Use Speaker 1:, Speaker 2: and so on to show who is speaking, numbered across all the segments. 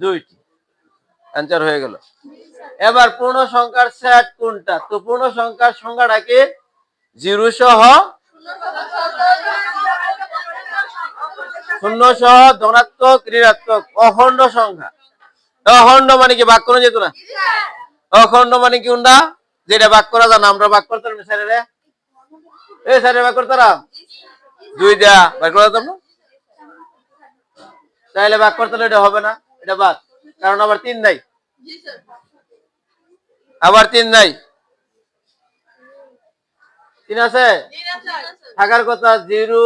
Speaker 1: দুইটি। অ্যান্সার হয়ে গেল। এবার পূর্ণ সংখ্যার সেট কোনটা? তো পূর্ণ সংখ্যার সংখ্যাটা কি? জিরো সহ শূন্য সহ ধনাত্মক, ঋণাত্মক, অখণ্ড সংখ্যা। অখণ্ড মানে কি? ভাগ করা যেত না? অখণ্ড মানে কি উন্ডা যেটা ভাগ করা জানা আমরা ভাগ করতাম স্যারেরা এই স্যারে ভাগ করতাম দুই দেয়া ভাগ করা যেতাম না তাহলে ভাগ করতে এটা হবে না। এটা বাদ। কারণ আবার তিন নাই। আবার তিন নাই। তিন আছে? থাকার কথা জিরো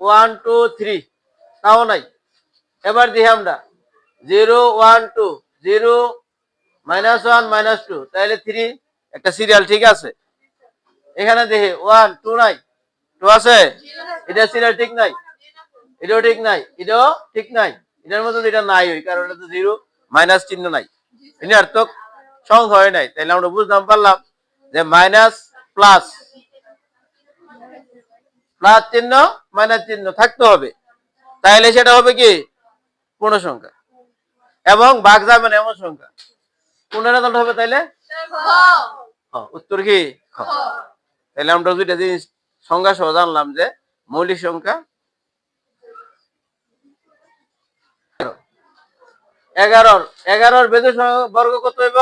Speaker 1: ওয়ান টু থ্রি। তাও নাই। এবার দিই আমরা। Zero one two. Zero minus one minus two. তাহলে থ্রি। একটা সিরিয়াল ঠিক আছে? এখানে দেখি ওয়ান টু নাই। টু আছে। এটা সিরিয়াল ঠিক নাই। এটাও ঠিক নাই। এটাও ঠিক নাই। এটার মধ্যে এটা নাই ওই কারণ এটা তো জিরো মাইনাস চিহ্ন নাই। সংখ্যা হয় নাই। তাহলে আমরা বুঝলাম পারলাম যে মাইনাস প্লাস প্লাস চিহ্ন মাইনাস চিহ্ন থাকতে হবে। তাহলে সেটা হবে কি? পূর্ণ সংখ্যা। এবং ভাগ যাবে না এমন সংখ্যা। কোন রেজাল্ট হবে তাইলে? উত্তর কি? খ। তাহলে আমরা দুইটা জিনিস সংখ্যা সহ জানলাম যে মৌলিক সংখ্যা এগারোর এগারোর বেদের বর্গ কত হইব।